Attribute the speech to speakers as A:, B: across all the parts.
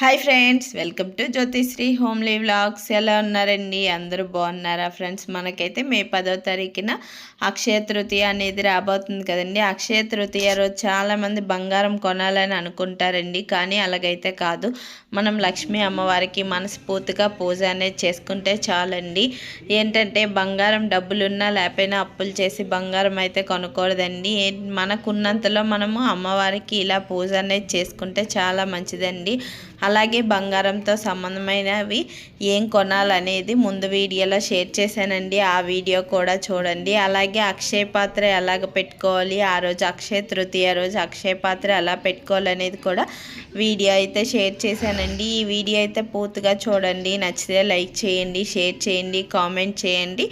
A: Hi friends welcome to Jyothisri homely vlogs ఎలా ఉన్నారండి? అందరూ బాగున్నారా ఫ్రెండ్స్ మనకైతే మే పదో తారీఖున అక్షయ తృతీయ అనేది రాబోతుంది కదండి. అక్షయ తృతీయ రోజు చాలామంది బంగారం కొనాలని అనుకుంటారండి. కానీ అలాగైతే కాదు. మనం లక్ష్మీ అమ్మవారికి మనస్ఫూర్తిగా పూజ అనేది చేసుకుంటే చాలండి. ఏంటంటే బంగారం డబ్బులున్నా లేకపోయినా అప్పులు చేసి బంగారం అయితే కొనకూడదండి. మనకున్నంతలో మనము అమ్మవారికి ఇలా పూజ అనేది చేసుకుంటే చాలా మంచిదండి. అలాగే బంగారంతో సంబంధమైనవి ఏం కొనాలనేది ముందు వీడియోలో షేర్ చేశానండి. ఆ వీడియో కూడా చూడండి. అలాగే అక్షయ పాత్ర ఎలాగ పెట్టుకోవాలి ఆ రోజు అక్షయ తృతీయ రోజు అక్షయ పాత్ర ఎలా పెట్టుకోవాలనేది కూడా వీడియో అయితే షేర్ చేశానండి. ఈ వీడియో అయితే పూర్తిగా చూడండి. నచ్చితే లైక్ చేయండి షేర్ చేయండి కామెంట్ చేయండి.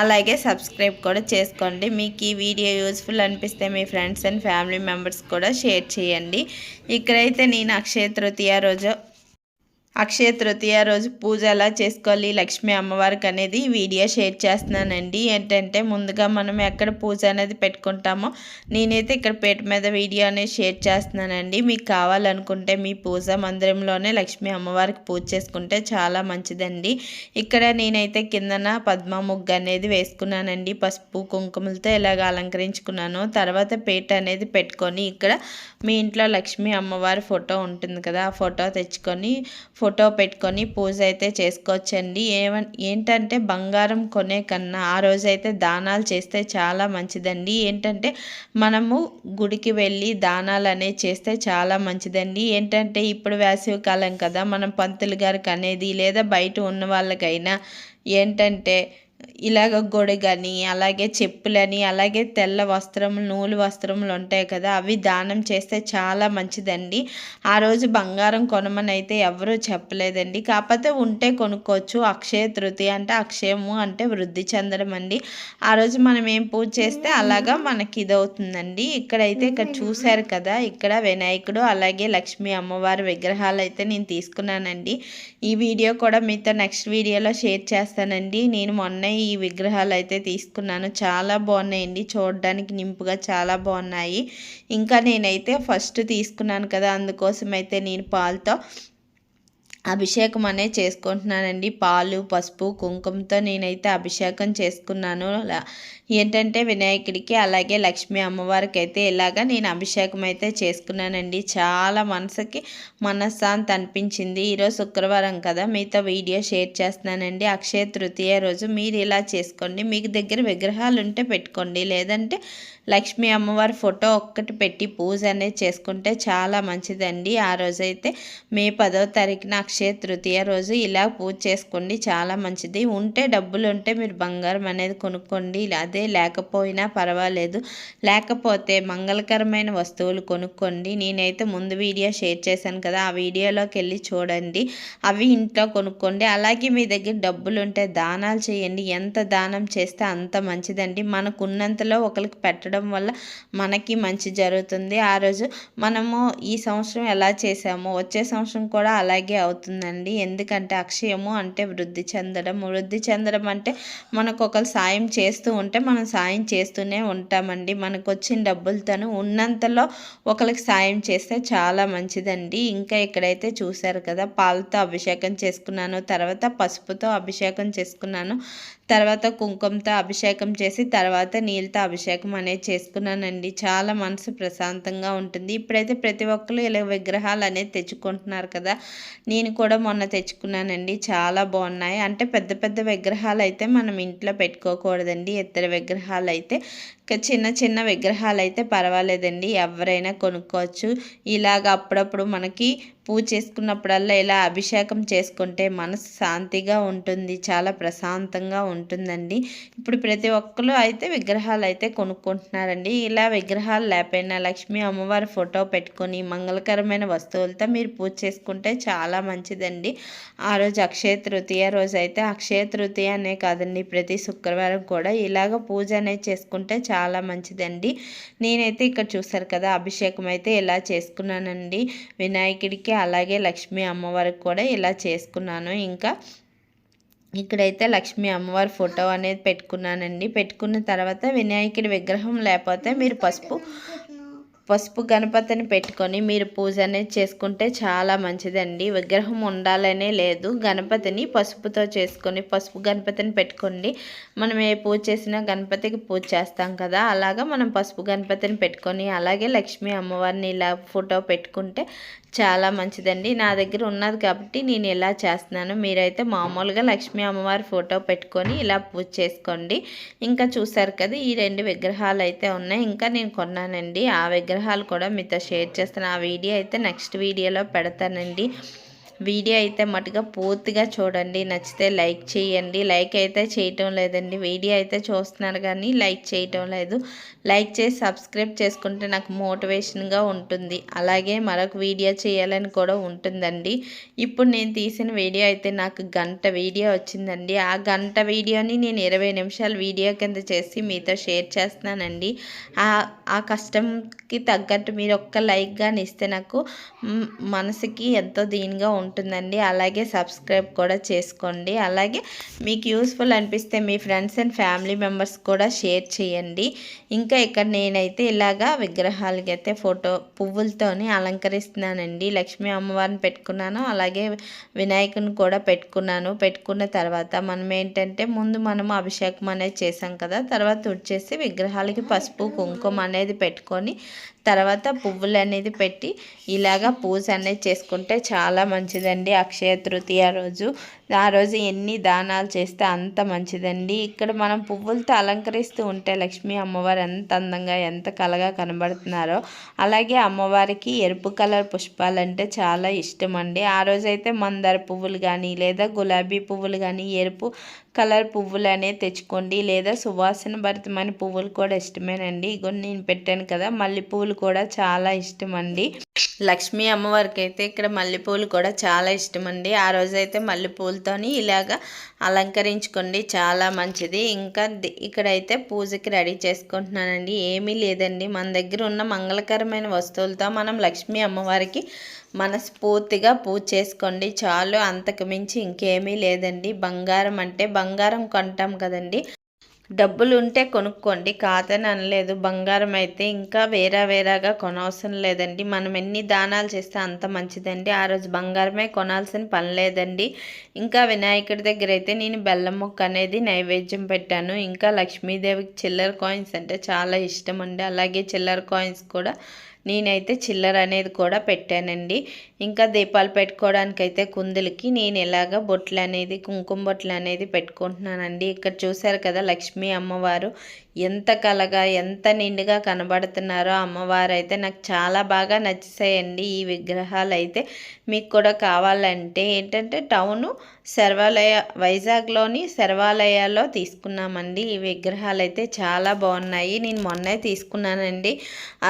A: అలాగే సబ్స్క్రైబ్ కూడా చేసుకోండి. మీకు ఈ వీడియో యూస్ఫుల్ అనిపిస్తే మీ ఫ్రెండ్స్ అండ్ ఫ్యామిలీ మెంబర్స్ కూడా షేర్ చేయండి. ఇక్కడైతే నేను అక్షయ తృతీయ రోజు అక్షయ తృతీయ రోజు పూజ ఎలా చేసుకోవాలి? లక్ష్మీ అమ్మవారికి అనేది ఈ వీడియో షేర్ చేస్తున్నానండి. ఏంటంటే ముందుగా మనం ఎక్కడ పూజ అనేది పెట్టుకుంటామో నేనైతే ఇక్కడ పేట మీద వీడియో అనేది షేర్ చేస్తున్నానండి. మీకు కావాలనుకుంటే మీ పూజ మందిరంలోనే లక్ష్మీ అమ్మవారికి పూజ చేసుకుంటే చాలా మంచిదండి. ఇక్కడ నేనైతే కిందన పద్మ ముగ్గు అనేది వేసుకున్నానండి. పసుపు కుంకుమలతో ఇలాగ అలంకరించుకున్నాను. తర్వాత పేట అనేది పెట్టుకొని ఇక్కడ మీ ఇంట్లో లక్ష్మీ అమ్మవారి ఫోటో ఉంటుంది కదా ఆ ఫోటో తెచ్చుకొని ఫోటో పెట్టుకొని పూజ అయితే చేసుకోవచ్చండి. ఏమ ఏంటంటే బంగారం కొనే కన్నా ఆ రోజైతే దానాలు చేస్తే చాలా మంచిదండి. ఏంటంటే మనము గుడికి వెళ్ళి దానాలు అనేవి చేస్తే చాలా మంచిదండి. ఏంటంటే ఇప్పుడు వేసవి కాలం కదా మనం పంతులు గారికి అనేది లేదా బయట ఉన్న వాళ్ళకైనా ఏంటంటే ఇలాగ గొడుగని అలాగే చెప్పులని అలాగే తెల్ల వస్త్రములు నూలు వస్త్రములు ఉంటాయి కదా అవి దానం చేస్తే చాలా మంచిదండి. ఆ రోజు బంగారం కొనమని అయితే ఎవరూ చెప్పలేదండి. కాకపోతే ఉంటే కొనుక్కోవచ్చు. అక్షయ తృతి అంటే అక్షయము అంటే వృద్ధి చెందడం అండి. ఆ రోజు మనం ఏం పూజ చేస్తే అలాగా మనకి ఇదవుతుందండి. ఇక్కడైతే ఇక్కడ చూశారు కదా ఇక్కడ వినాయకుడు అలాగే లక్ష్మీ అమ్మవారి విగ్రహాలు అయితే నేను తీసుకున్నానండి. ఈ వీడియో కూడా మీతో నెక్స్ట్ వీడియోలో షేర్ చేస్తానండి. నేను మొన్న ఈ విగ్రహాలు అయితే తీసుకున్నాను. చాలా బాగున్నాయండి. చూడడానికి నింపుగా చాలా బాగున్నాయి. ఇంకా నేనైతే ఫస్ట్ తీసుకున్నాను కదా అందుకోసం అయితే నేను పాలతో అభిషేకం అనేది చేసుకుంటున్నానండి. పాలు పసుపు కుంకుమతో నేనైతే అభిషేకం చేసుకున్నాను. ఏంటంటే వినాయకుడికి అలాగే లక్ష్మీ అమ్మవారికి అయితే ఇలాగా నేను అభిషేకం అయితే చేసుకున్నానండి. చాలా మనసుకి మనశ్శాంతి అనిపించింది. ఈరోజు శుక్రవారం కదా మీతో వీడియో షేర్ చేస్తున్నానండి. అక్షయ తృతీయ రోజు మీరు ఇలా చేసుకోండి. మీకు దగ్గర విగ్రహాలు ఉంటే పెట్టుకోండి. లేదంటే లక్ష్మీ అమ్మవారి ఫోటో ఒక్కటి పెట్టి పూజ అనేది చేసుకుంటే చాలా మంచిదండి. ఆ రోజైతే మే పదో తారీఖున అక్షయ తృతీయ రోజు ఇలా పూజ చేసుకోండి చాలా మంచిది. ఉంటే డబ్బులు ఉంటే మీరు బంగారం అనేది కొనుక్కోండి. అదే లేకపోయినా పర్వాలేదు. లేకపోతే మంగళకరమైన వస్తువులు కొనుక్కోండి. నేనైతే ముందు వీడియో షేర్ చేశాను కదా ఆ వీడియోలోకి వెళ్ళి చూడండి. అవి ఇంట్లో కొనుక్కోండి. అలాగే మీ దగ్గర డబ్బులు ఉంటే దానాలు చేయండి. ఎంత దానం చేస్తే అంత మంచిదండి. మనకున్నంతలో ఒకరికి పెట్టడం వల్ల మనకి మంచి జరుగుతుంది. ఆ రోజు మనము ఈ సంవత్సరం ఎలా చేసామో వచ్చే సంవత్సరం కూడా అలాగే అవుతుందండి. ఎందుకంటే అక్షయము అంటే వృద్ధి చెందడం. వృద్ధి చెందడం అంటే మనకు ఒకరు సాయం చేస్తూ ఉంటే మనం సాయం చేస్తూనే ఉంటామండి. మనకు వచ్చిన డబ్బులతోనూ ఉన్నంతలో ఒకరికి సాయం చేస్తే చాలా మంచిదండి. ఇంకా ఇక్కడైతే చూశారు కదా పాలతో అభిషేకం చేసుకున్నాను. తర్వాత పసుపుతో అభిషేకం చేసుకున్నాను. తర్వాత కుంకుమతో అభిషేకం చేసి తర్వాత నీళ్ళతో అభిషేకం అనేది చేసుకున్నానండి. చాలా మనసు ప్రశాంతంగా ఉంటుంది. ఇప్పుడైతే ప్రతి ఒక్కరు ఇలా విగ్రహాలు అనేది తెచ్చుకుంటున్నారు కదా. నేను కూడా మొన్న తెచ్చుకున్నానండి. చాలా బాగున్నాయి. అంటే పెద్ద పెద్ద విగ్రహాలు అయితే మనం ఇంట్లో పెట్టుకోకూడదండి. ఇతర విగ్రహాలు అయితే చిన్న చిన్న విగ్రహాలు అయితే పర్వాలేదండి. ఎవరైనా కొనుక్కోవచ్చు. ఇలాగ అప్పుడప్పుడు మనకి పూజ చేసుకున్నప్పుడల్లా ఇలా అభిషేకం చేసుకుంటే మనసు శాంతిగా ఉంటుంది చాలా ప్రశాంతంగా ఉంటుందండి. ఇప్పుడు ప్రతి ఒక్కరు అయితే విగ్రహాలు అయితే కొనుక్కుంటున్నారండి. ఇలా విగ్రహాలు లేకపోయినా లక్ష్మీ అమ్మవారి ఫోటో పెట్టుకొని మంగళకరమైన వస్తువులతో మీరు పూజ చేసుకుంటే చాలా మంచిదండి. ఆ రోజు అక్షయ తృతీయ రోజు అయితే అక్షయ తృతీయ అనే కాదండి ప్రతి శుక్రవారం కూడా ఇలాగ పూజ అనేది చేసుకుంటే చాలా చాలా మంచిదండి. నేనైతే ఇక్కడ చూసారు కదా అభిషేకం అయితే ఇలా చేసుకున్నానండి. వినాయకుడికి అలాగే లక్ష్మీ అమ్మవారికి కూడా ఇలా చేసుకున్నాను. ఇంకా ఇక్కడైతే లక్ష్మీ అమ్మవారి ఫోటో అనేది పెట్టుకున్నానండి. పెట్టుకున్న తర్వాత వినాయకుడి విగ్రహం లేకపోతే మీరు పసుపు పసుపు గణపతిని పెట్టుకొని మీరు పూజ అనేది చేసుకుంటే చాలా మంచిదండి. విగ్రహం ఉండాలనే లేదు. గణపతిని పసుపుతో చేసుకొని పసుపు గణపతిని పెట్టుకోండి. మనం ఏ పూజ చేసినా గణపతికి పూజ చేస్తాం కదా. అలాగా మనం పసుపు గణపతిని పెట్టుకొని అలాగే లక్ష్మీ అమ్మవారిని ఇలా ఫోటో పెట్టుకుంటే చాలా మంచిదండి. నా దగ్గర ఉన్నది కాబట్టి నేను ఇలా చేస్తున్నాను. మీరైతే మామూలుగా లక్ష్మీ అమ్మవారి ఫోటో పెట్టుకొని ఇలా పూజ చేసుకోండి. ఇంకా చూసారు కదా ఈ రెండు విగ్రహాలు అయితే ఉన్నాయి. ఇంకా నేను కొన్నానండి. ఆ విగ్రహాలు కూడా మీతో షేర్ చేస్తాను. ఆ వీడియో అయితే నెక్స్ట్ వీడియోలో పెడతానండి. వీడియో అయితే మటుగా పూర్తిగా చూడండి. నచ్చితే లైక్ చేయండి. లైక్ అయితే చేయటం లేదండి. వీడియో అయితే చూస్తున్నారు కానీ లైక్ చేయటం లేదు. లైక్ చేసి సబ్స్క్రైబ్ చేసుకుంటే నాకు మోటివేషన్గా ఉంటుంది. అలాగే మరొక వీడియో చేయాలని కూడా ఉంటుందండి. ఇప్పుడు నేను తీసిన వీడియో అయితే నాకు గంట వీడియో వచ్చిందండి. ఆ గంట వీడియోని నేను ఇరవై నిమిషాల వీడియో కింద చేసి మీతో షేర్ చేస్తున్నానండి. ఆ కష్టంకి తగ్గట్టు మీరు ఒక్క లైక్ కానీ ఇస్తే నాకు మనసుకి ఎంతో దీనిగా ఉంటుందండి అలాగే సబ్స్క్రైబ్ కూడా చేసుకోండి. అలాగే మీకు యూస్ఫుల్ అనిపిస్తే మీ ఫ్రెండ్స్ అండ్ ఫ్యామిలీ మెంబర్స్ కూడా షేర్ చేయండి. ఇంకా ఇక్కడ నేనైతే ఇలాగా విగ్రహాలకి అయితే ఫోటో పువ్వులతోని అలంకరిస్తున్నానండి. లక్ష్మీ అమ్మవారిని పెట్టుకున్నాను. అలాగే వినాయకుని కూడా పెట్టుకున్నాను. పెట్టుకున్న తర్వాత మనం ఏంటంటే ముందు మనం అభిషేకం అనేది చేసాం కదా తర్వాత వచ్చేసి విగ్రహాలకి పసుపు కుంకుమ అనేది పెట్టుకొని తర్వాత పువ్వులు అనేది పెట్టి ఇలాగా పూజ అనేది చేసుకుంటే చాలా మంచిదండి అక్షయ తృతీయ రోజు. ఆ రోజు ఎన్ని దానాలు చేస్తే అంత మంచిదండి. ఇక్కడ మనం పువ్వులతో అలంకరిస్తూ ఉంటే లక్ష్మీ అమ్మవారు ఎంత అందంగా ఎంత కలగా కనబడుతున్నారో అలాగే అమ్మవారికి ఎరుపు కలర్ పుష్పాలు అంటే చాలా ఇష్టం అండి ఆ రోజైతే మందార పువ్వులు కానీ లేదా గులాబీ పువ్వులు కానీ ఎరుపు కలర్ పువ్వులు అనేది తెచ్చుకోండి. లేదా సువాసన భరితమైన పువ్వులు కూడా ఇష్టమేనండి. ఇగో నేను పెట్టాను కదా మల్లె పువ్వులు కూడా చాలా ఇష్టం అండి లక్ష్మీ అమ్మవారికి అయితే ఇక్కడ మల్లెపూలు కూడా చాలా ఇష్టం అండి ఆ రోజైతే మల్లెపూలతోని ఇలాగా అలంకరించుకోండి. చాలా మంచిది. ఇంకా ఇక్కడైతే పూజకి రెడీ చేసుకుంటున్నానండి. ఏమీ లేదండి. మన దగ్గర ఉన్న మంగళకరమైన వస్తువులతో మనం లక్ష్మీ అమ్మవారికి మనస్ఫూర్తిగా పూజ చేసుకోండి. చాలు అంతకు మించి ఇంకేమీ లేదండి. బంగారం అంటే బంగారం కొంటాం కదండి. డబ్బులు ఉంటే కొనుక్కోండి. కాదని అనలేదు. బంగారం అయితే ఇంకా వేరే వేరేగా కొనవసరం లేదండి. మనం ఎన్ని దానాలు చేస్తే అంత మంచిదండి. ఆ రోజు బంగారమే కొనాల్సిన పని లేదండి. ఇంకా వినాయకుడి దగ్గర అయితే నేను బెల్లం ముక్క అనేది నైవేద్యం పెట్టాను. ఇంకా లక్ష్మీదేవికి చిల్లర కాయిన్స్ అంటే చాలా ఇష్టం అండి. అలాగే చిల్లర కాయిన్స్ కూడా నేనైతే చిల్లర అనేది కూడా పెట్టానండి. ఇంకా దీపాలు పెట్టుకోవడానికి అయితే కుందులకి నేను ఎలాగ బొట్లు అనేది కుంకుమ బొట్లు అనేది పెట్టుకుంటున్నానండి. ఇక్కడ చూశారు కదా లక్ష్మీ అమ్మవారు. ఎంత కలగా ఎంత నిండుగా కనబడుతున్నారో అమ్మవారు అయితే నాకు చాలా బాగా నచ్చాయండి ఈ విగ్రహాలు అయితే మీకు కూడా కావాలంటే ఏంటంటే టౌను శర్వాలయ వైజాగ్లోని శర్వాలయాల్లో తీసుకున్నామండి. ఈ విగ్రహాలు అయితే చాలా బాగున్నాయి. నేను మొన్నే తీసుకున్నానండి.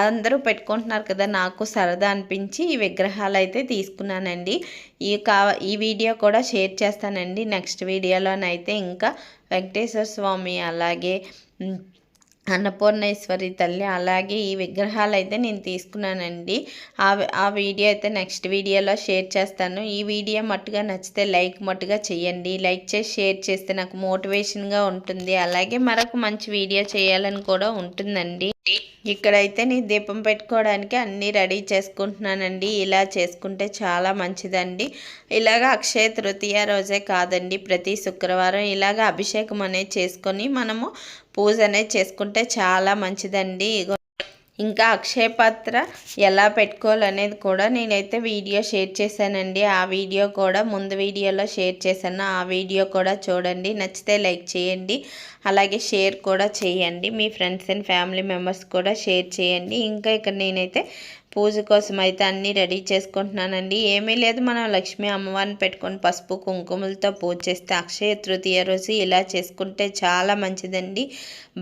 A: అందరూ పెట్టుకుంటున్నారు కదా నాకు సరదా అనిపించి ఈ విగ్రహాలు అయితే తీసుకున్నానండి. ఈ కా ఈ వీడియో కూడా షేర్ చేస్తానండి నెక్స్ట్ వీడియోలోనైతే. ఇంకా వెంకటేశ్వర స్వామి అలాగే అన్నపూర్ణేశ్వరి తల్లి. అలాగే ఈ విగ్రహాలు అయితే నేను తీసుకున్నానండి. ఆ ఆ వీడియో అయితే నెక్స్ట్ వీడియోలో షేర్ చేస్తాను. ఈ వీడియో మట్టుగా నచ్చితే లైక్ మట్టుగా చేయండి లైక్ చేసి షేర్ చేస్తే నాకు మోటివేషన్గా ఉంటుంది. అలాగే మరొక మంచి వీడియో చేయాలని కూడా ఉంటుందండి. ఇక్కడైతే నీ దీపం పెట్టుకోవడానికి అన్నీ రెడీ చేసుకుంటున్నానండి. ఇలా చేసుకుంటే చాలా మంచిదండి. ఇలాగ అక్షయ తృతీయ రోజే కాదండి. ప్రతి శుక్రవారం ఇలాగ అభిషేకం అనేది చేసుకొని మనము పూజ అనేది చేసుకుంటే చాలా మంచిదండి. ఇంకా అక్షయ పాత్ర ఎలా పెట్టుకోవాలనేది కూడా నేనైతే వీడియో షేర్ చేశానండి. ఆ వీడియో కూడా ముందు వీడియోలో షేర్ చేశాను. ఆ వీడియో కూడా చూడండి. నచ్చితే లైక్ చేయండి. అలాగే షేర్ కూడా చేయండి. మీ ఫ్రెండ్స్ అండ్ ఫ్యామిలీ మెంబర్స్ కూడా షేర్ చేయండి. ఇంకా ఇక్కడ నేనైతే పూజ కోసం అయితే అన్నీ రెడీ చేసుకుంటున్నానండి. ఏమీ లేదు. మనం లక్ష్మీ అమ్మవారిని పెట్టుకొని పసుపు కుంకుమలతో పూజ చేస్తే అక్షయ తృతీయ రోజు ఇలా చేసుకుంటే చాలా మంచిదండి.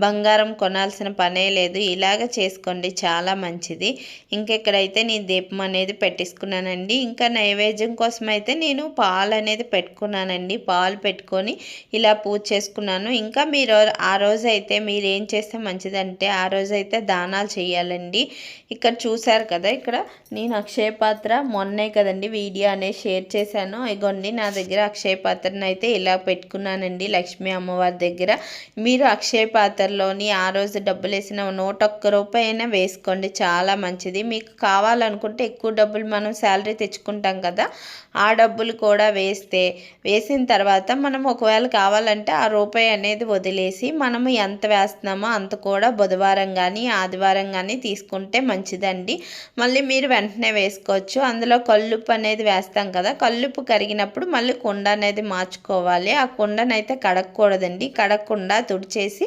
A: బంగారం కొనాల్సిన పనే లేదు. ఇలాగ చేసుకోండి చాలా మంచిది. ఇంకెక్కడైతే నేను దీపం అనేది పెట్టేసుకున్నానండి ఇంకా నైవేద్యం కోసం అయితే నేను పాలు అనేది పెట్టుకున్నానండి. పాలు పెట్టుకొని ఇలా పూజ చేసుకున్నాను. ఇంకా మీరు ఆ రోజు అయితే మీరు ఏం చేస్తే మంచిదంటే ఆ రోజు అయితే దానాలు చేయాలండి. ఇక్కడ చూసారు కదా ఇక్కడ నేను అక్షయ పాత్ర మొన్నే కదండి వీడియో అనేది షేర్ చేశాను. ఇగోండి నా దగ్గర అక్షయ పాత్రను అయితే ఇలా పెట్టుకున్నానండి లక్ష్మీ అమ్మవారి దగ్గర. మీరు అక్షయ పాత్రలోని ఆ రోజు డబ్బులు వేసిన నూట ఒక్క రూపాయి అయినా వేసుకోండి. చాలా మంచిది. మీకు కావాలనుకుంటే ఎక్కువ డబ్బులు మనం శాలరీ తెచ్చుకుంటాం కదా ఆ డబ్బులు కూడా వేస్తే వేసిన తర్వాత మనం ఒకవేళ కావాలంటే ఆ రూపాయి అనేది వదిలేసి మనము ఎంత వేస్తున్నామో అంత కూడా బుధవారం కానీ ఆదివారం కానీ తీసుకుంటే మంచిదండి. మళ్ళీ మీరు వెంటనే వేసుకోవచ్చు. అందులో కల్లుప్పు అనేది వేస్తాం కదా కల్లుప్పు కరిగినప్పుడు మళ్ళీ కుండ అనేది మార్చుకోవాలి. ఆ కుండనైతే కడగకూడదండి. కడగకుండా తుడిచేసి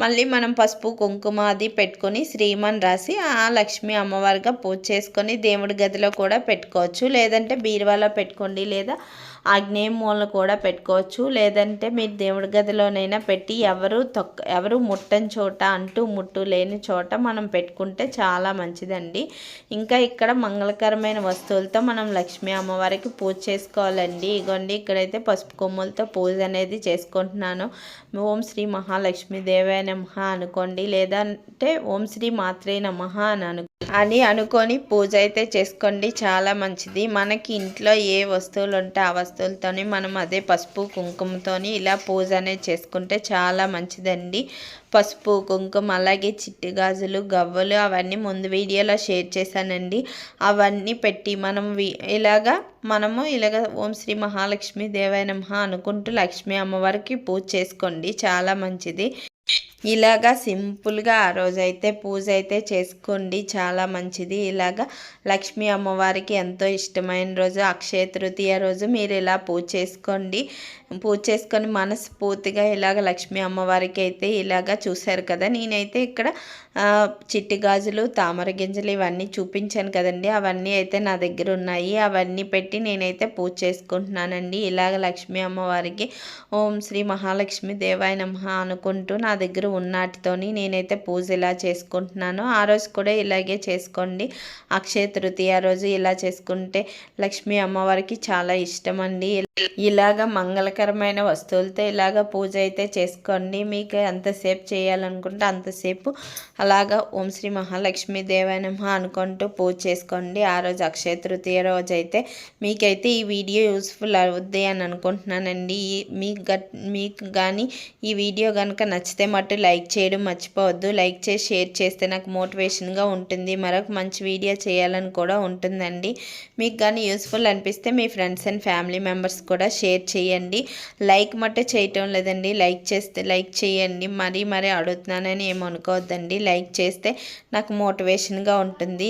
A: మళ్ళీ మనం పసుపు కుంకుమ అది పెట్టుకొని శ్రీమన్ రాసి ఆ లక్ష్మీ అమ్మవారిగా పూజ చేసుకొని దేవుడి గదిలో కూడా పెట్టుకోవచ్చు. లేదంటే బీరువాలో పెట్టుకోండి లేదా ఆగ్నేయ మూలన కూడా పెట్టుకోవచ్చు. లేదంటే మీరు దేవుడి గదిలోనైనా పెట్టి ఎవరు తొక్క ఎవరు ముట్టని చోట అంటూ ముట్టు లేని చోట మనం పెట్టుకుంటే చాలా మంచిదండి. ఇంకా ఇక్కడ మంగళకరమైన వస్తువులతో మనం లక్ష్మీ అమ్మవారికి పూజ చేసుకోవాలండి. ఇగోండి ఇక్కడైతే పసుపు కొమ్ములతో పూజ అనేది చేసుకుంటున్నాను. ఓం శ్రీ మహాలక్ష్మి దేవే నమ అనుకోండి. లేదంటే ఓం శ్రీ మాత్రే నమ అని అను అని అనుకొని పూజ అయితే చేసుకోండి. చాలా మంచిది. మనకి ఇంట్లో ఏ వస్తువులు ఉంటే ఆ వస్తువులతోని మనం అదే పసుపు కుంకుమతోని ఇలా పూజ అనేది చేసుకుంటే చాలా మంచిదండి. పసుపు కుంకుమ అలాగే చిట్టి గాజులు గవ్వలు అవన్నీ ముందు వీడియోలో షేర్ చేశానండి. అవన్నీ పెట్టి మనం ఇలాగా మనము ఇలాగ ఓం శ్రీ మహాలక్ష్మి దేవాయ నమ అనుకుంటూ లక్ష్మీ అమ్మవారికి పూజ చేసుకోండి. చాలా మంచిది. ఇలాగా సింపుల్గా ఆ రోజైతే పూజ అయితే చేసుకోండి. చాలా మంచిది. ఇలాగా లక్ష్మీ అమ్మవారికి ఎంతో ఇష్టమైన రోజు అక్షయ తృతీయ రోజు మీరు ఇలా పూజ చేసుకోండి. పూజ చేసుకొని మనస్ఫూర్తిగా ఇలాగ లక్ష్మీ అమ్మవారికి అయితే ఇలాగా చూశారు కదా. నేనైతే ఇక్కడ చిట్టి గాజులు తామర గింజలు ఇవన్నీ చూపించాను కదండి. అవన్నీ అయితే నా దగ్గర ఉన్నాయి. అవన్నీ పెట్టి నేనైతే పూజ చేసుకుంటున్నానండి. ఇలాగ లక్ష్మీ అమ్మవారికి ఓం శ్రీ మహాలక్ష్మి దేవాయ నమ అనుకుంటూ నా దగ్గర ఉన్నాటితోని నేనైతే పూజ ఇలా చేసుకుంటున్నాను. ఆ రోజు కూడా ఇలాగే చేసుకోండి. అక్షయ తృతీయ రోజు ఇలా చేసుకుంటే లక్ష్మీ అమ్మవారికి చాలా ఇష్టం అండి ఇలాగ మంగళకరమైన వస్తువులతో ఇలాగ పూజ అయితే చేసుకోండి. మీకు ఎంతసేపు చేయాలనుకుంటే అంతసేపు అలాగా ఓం శ్రీ మహాలక్ష్మి దేవానమ అనుకుంటూ పూజ చేసుకోండి. ఆ రోజు అక్షయ తృతీయ రోజు అయితే మీకైతే ఈ వీడియో యూస్ఫుల్ అవుద్ది అని అనుకుంటున్నానండి. మీకు మీకు కానీ ఈ వీడియో కనుక నచ్చితే మటు లైక్ చేయడం మర్చిపోవద్దు. లైక్ చేసి షేర్ చేస్తే నాకు మోటివేషన్గా ఉంటుంది. మరొక మంచి వీడియో చేయాలని కూడా ఉంటుందండి. మీకు కానీ యూస్ఫుల్ అనిపిస్తే మీ ఫ్రెండ్స్ అండ్ ఫ్యామిలీ మెంబర్స్ కూడా షేర్ చేయండి. లైక్ మట్టే చేయటం లేదండి. లైక్ చేస్తే లైక్ చేయండి. మరీ మరీ అడుగుతున్నానని ఏమనుకోవద్దండి లైక్ చేస్తే నాకు మోటివేషన్గా ఉంటుంది.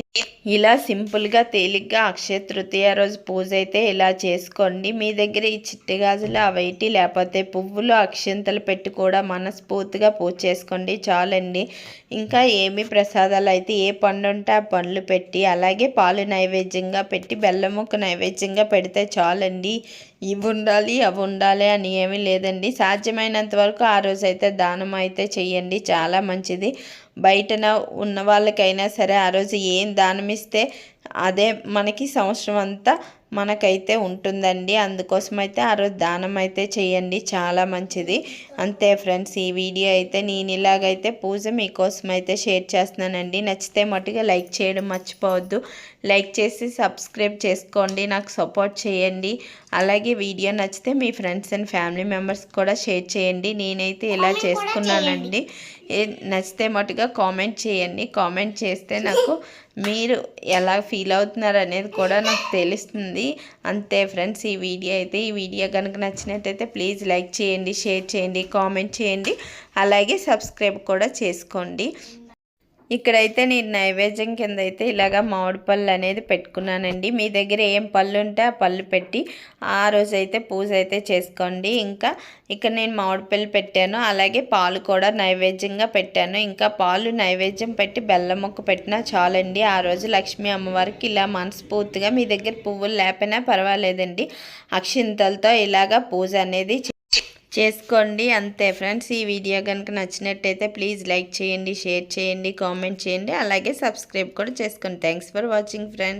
A: ఇలా సింపుల్గా తేలిగ్గా అక్షయ తృతీయ రోజు పూజ అయితే ఇలా చేసుకోండి. మీ దగ్గర ఈ చిట్టి గాజులు అవైటి లేకపోతే పువ్వులు అక్షంతలు పెట్టి కూడా మనస్ఫూర్తిగా పూజ చేసుకోండి చాలండి. ఇంకా ఏమి ప్రసాదాలు అయితే ఏ పండు ఉంటే ఆ పండ్లు పెట్టి అలాగే పాలు నైవేద్యంగా పెట్టి బెల్లం ముక్క నైవేద్యంగా పెడితే చాలండి. ఇవి ఉండాలి అవి ఉండాలి అని ఏమీ లేదండి. సాధ్యమైనంత వరకు ఆ రోజు అయితే దానం అయితే చెయ్యండి. చాలా మంచిది. బయటన ఉన్న వాళ్ళకైనా సరే ఆ రోజు ఏం దానం ఇస్తే అదే మనకి సంవత్సరం అంతా మనకైతే ఉంటుందండి. అందుకోసం అయితే ఆ రోజు దానం అయితే చేయండి. చాలా మంచిది. అంతే ఫ్రెండ్స్ ఈ వీడియో అయితే నేను ఇలాగైతే పూజ మీకోసం అయితే షేర్ చేస్తున్నానండి. నచ్చితే మటుగా లైక్ చేయడం మర్చిపోవద్దు. లైక్ చేసి సబ్స్క్రైబ్ చేసుకోండి నాకు సపోర్ట్ చేయండి. అలాగే వీడియో నచ్చితే మీ ఫ్రెండ్స్ అండ్ ఫ్యామిలీ మెంబర్స్ కూడా షేర్ చేయండి. నేనైతే ఇలా చేసుకున్నానండి. నచ్చితే మటుగా కామెంట్ చేయండి. కామెంట్ చేస్తే నాకు మీరు ఎలా ఫీల్ అవుతున్నారు అనేది కూడా నాకు తెలుస్తుంది. అంతే ఫ్రెండ్స్ ఈ వీడియో అయితే ఈ వీడియో కనుక నచ్చినట్టయితే ప్లీజ్ లైక్ చేయండి షేర్ చేయండి కామెంట్ చేయండి. అలాగే సబ్స్క్రైబ్ కూడా చేసుకోండి. ఇక్కడైతే నేను నైవేద్యం కింద అయితే ఇలాగ మామిడి పళ్ళు అనేది పెట్టుకున్నానండి. మీ దగ్గర ఏం పళ్ళు ఉంటే ఆ పళ్ళు పెట్టి ఆ రోజు అయితే పూజ అయితే చేసుకోండి. ఇంకా ఇక్కడ నేను మామిడి పళ్ళు పెట్టాను. అలాగే పాలు కూడా నైవేద్యంగా పెట్టాను. ఇంకా పాలు నైవేద్యం పెట్టి బెల్లం మొక్క పెట్టినా చాలండి. ఆ రోజు లక్ష్మీ అమ్మవారికి ఇలా మనస్ఫూర్తిగా మీ దగ్గర పువ్వులు లేపినా పర్వాలేదండి. అక్షింతలతో ఇలాగ పూజ అనేది చేసుకోండి. అంతే ఫ్రెండ్స్. ఈ వీడియో కనుక నచ్చినట్టయితే ప్లీజ్ లైక్ చేయండి షేర్ చేయండి కామెంట్ చేయండి. అలాగే సబ్స్క్రైబ్ కూడా చేసుకోండి థ్యాంక్స్ ఫర్ వాచింగ్ ఫ్రెండ్స్.